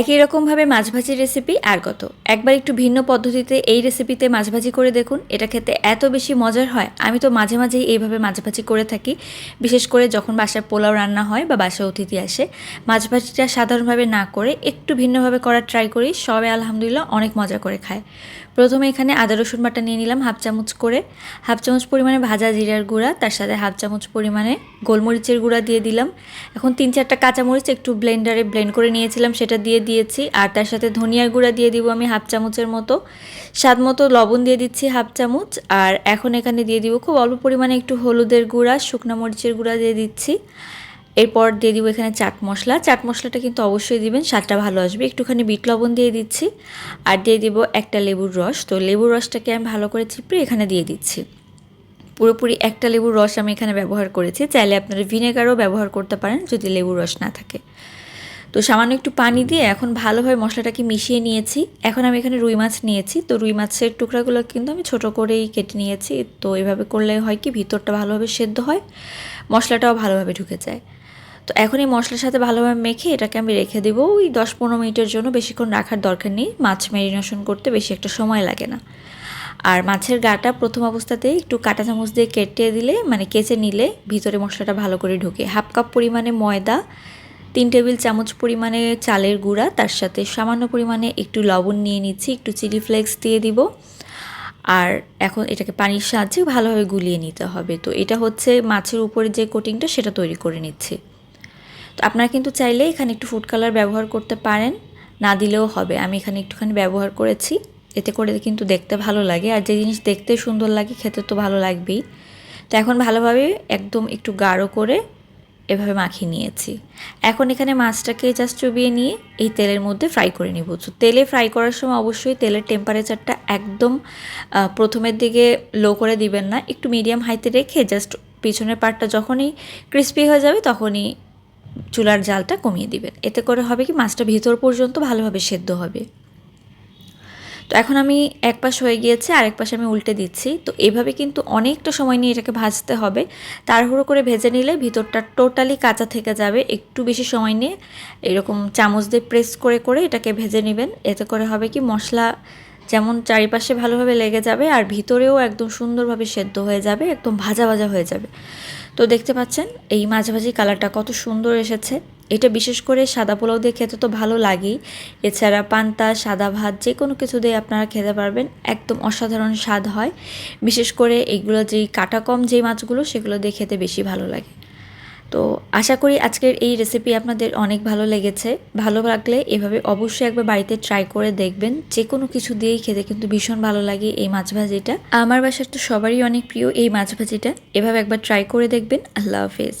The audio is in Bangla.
একই রকমভাবে মাছ ভাজির রেসিপি আর কত। একবার একটু ভিন্ন পদ্ধতিতে এই রেসিপিতে মাছ ভাজি করে দেখুন, এটা খেতে এত বেশি মজার হয়। আমি তো মাঝে মাঝেই এইভাবে মাছ ভাজি করে থাকি, বিশেষ করে যখন বাসায় পোলাও রান্না হয় বা বাসায় অতিথি আসে মাছ ভাজিটা সাধারণভাবে না করে একটু ভিন্নভাবে করার ট্রাই করি, সবাই আলহামদুলিল্লাহ অনেক মজা করে খায়। প্রথমে এখানে আদা, রসুন বাটা নিয়ে নিলাম হাফ চামচ করে। হাফ চামচ পরিমাণে ভাজা জিরার গুঁড়া, তার সাথে হাফ চামচ পরিমাণে গোলমরিচের গুঁড়া দিয়ে দিলাম। এখন তিন চারটা কাঁচামরিচ একটু ব্লেন্ডারে ব্লেন্ড করে নিয়েছিলাম, সেটা দিয়ে দিয়েছি, আর তার সাথে ধনিয়ার গুঁড়া দিয়ে দিব আমি হাফ চামচের মতো। স্বাদ মতো লবণ দিয়ে দিচ্ছি হাফ চামচ, আর এখন এখানে দিয়ে দিব খুব অল্প পরিমাণে একটু হলুদের গুঁড়া, শুকনো মরিচের গুঁড়া দিয়ে দিচ্ছি। এরপর দিয়ে দিব এখানে চাট মশলা। চাট মশলাটা কিন্তু অবশ্যই দিবেন, স্বাদটা ভালো আসবে। একটুখানি বিট লবণ দিয়ে দিচ্ছি, আর দিয়ে দিব একটা লেবুর রস। তো লেবুর রসটাকে আমি ভালো করে চিপড়ে এখানে দিয়ে দিচ্ছি। পুরোপুরি একটা লেবুর রস আমি এখানে ব্যবহার করেছি। চাইলে আপনারা ভিনেগারও ব্যবহার করতে পারেন যদি লেবুর রস না থাকে। তো সামান্য একটু পানি দিয়ে এখন ভালোভাবে মশলাটাকে মিশিয়ে নিয়েছি। এখন আমি এখানে রুই মাছ নিয়েছি। তো রুই মাছের টুকরাগুলো কিন্তু আমি ছোট করেই কেটে নিয়েছি। তো এভাবে করলে হয় কি, ভিতরটা ভালোভাবে সেদ্ধ হয়, মশলাটাও ভালোভাবে ঢুকে যায়। তো এখন এই মশলার সাথে ভালোভাবে মেখে এটাকে আমি রেখে দেবো। ওই দশ পনেরো মিনিটের জন্য বেশিক্ষণ রাখার দরকার নেই। মাছ ম্যারিনেশন করতে বেশি একটা সময় লাগে না। আর মাছের গাটা প্রথম অবস্থাতেই একটু কাঁটা চামচ দিয়ে কেটে দিলে মানে কেচে নিলে ভিতরে মশলাটা ভালো করে ঢুকে। হাফ কাপ পরিমাণে ময়দা তিন টেবিল চামচ পরিমাণে চালের গুঁড়া, তার সাথে সামান্য পরিমাণে একটু লবণ নিয়ে নিচ্ছি, একটু চিলি ফ্লেক্স দিয়ে দিব। আর এখন এটাকে পানির সাহায্যে ভালোভাবে গুলিয়ে নিতে হবে। তো এটা হচ্ছে মাছের উপরে যে কোটিংটা সেটা তৈরি করে নিচ্ছি। তো আপনারা কিন্তু চাইলে এখানে একটু ফুড কালার ব্যবহার করতে পারেন, না দিলেও হবে। আমি এখানে একটুখানি ব্যবহার করেছি। এতে করে কিন্তু দেখতে ভালো লাগে। আর যে জিনিস দেখতে সুন্দর লাগে, খেতে তো ভালো লাগবেই। তো এখন ভালোভাবে একদম একটু গাঢ় করে এভাবে মাখিয়ে নিয়েছি। এখন এখানে মাছটাকে জাস্ট চুবিয়ে নিয়ে এই তেলের মধ্যে ফ্রাই করে নিব। তো তেলে ফ্রাই করার সময় অবশ্যই তেলের টেম্পারেচারটা একদম প্রথমের দিকে লো করে দিবেন না। একটু মিডিয়াম হাইতে রেখে জাস্ট পিছনের পার্টটা যখনই ক্রিস্পি হয়ে যাবে তখনই চুলার জালটা কমিয়ে দিবেন। এতে করে হবে কি মাছটা ভিতর পর্যন্ত ভালোভাবে সেদ্ধ হবে। এখন আমি এক পাশ হয়ে গিয়েছে, আরেক পাশে আমি উল্টে দিচ্ছি। তো এভাবে কিন্তু অনেকটা সময় নিয়ে এটাকে ভাজতে হবে। তাড়াহুড়ো করে ভেজে নিলে ভিতরটা টোটালি কাঁচা থেকে যাবে। একটু বেশি সময় নিয়ে এরকম চামচ দিয়ে প্রেস করে করে এটাকে ভেজে নেবেন। এতে করে হবে কি মশলা যেমন চারিপাশে ভালোভাবে লেগে যাবে আর ভিতরেও একদম সুন্দরভাবে সেদ্ধ হয়ে যাবে, একদম ভাজা ভাজা হয়ে যাবে। তো দেখতে পাচ্ছেন এই মাঝামাঝি কালারটা কত সুন্দর এসেছে। এটা বিশেষ করে সাদা পোলাও দিয়ে খেতে তো ভালো লাগেই। এছাড়া পান্তা, সাদা ভাত যে কোনো কিছু দিয়ে আপনারা খেতে পারবেন। একদম অসাধারণ স্বাদ হয়। বিশেষ করে এইগুলো যেই কাটা কম যেই মাছগুলো, সেগুলো দিয়ে খেতে বেশি ভালো লাগে। তো আশা করি আজকের এই রেসিপি আপনাদের অনেক ভালো লেগেছে। ভালো লাগলে এভাবে অবশ্যই একবার বাড়িতে ট্রাই করে দেখবেন। যে কোনো কিছু দিয়েই খেতে কিন্তু ভীষণ ভালো লাগে এই মাছ ভাজিটা। আমার বাসার তো সবারই অনেক প্রিয় এই মাছ ভাজিটা। এভাবে একবার ট্রাই করে দেখবেন। আল্লাহ হাফেজ।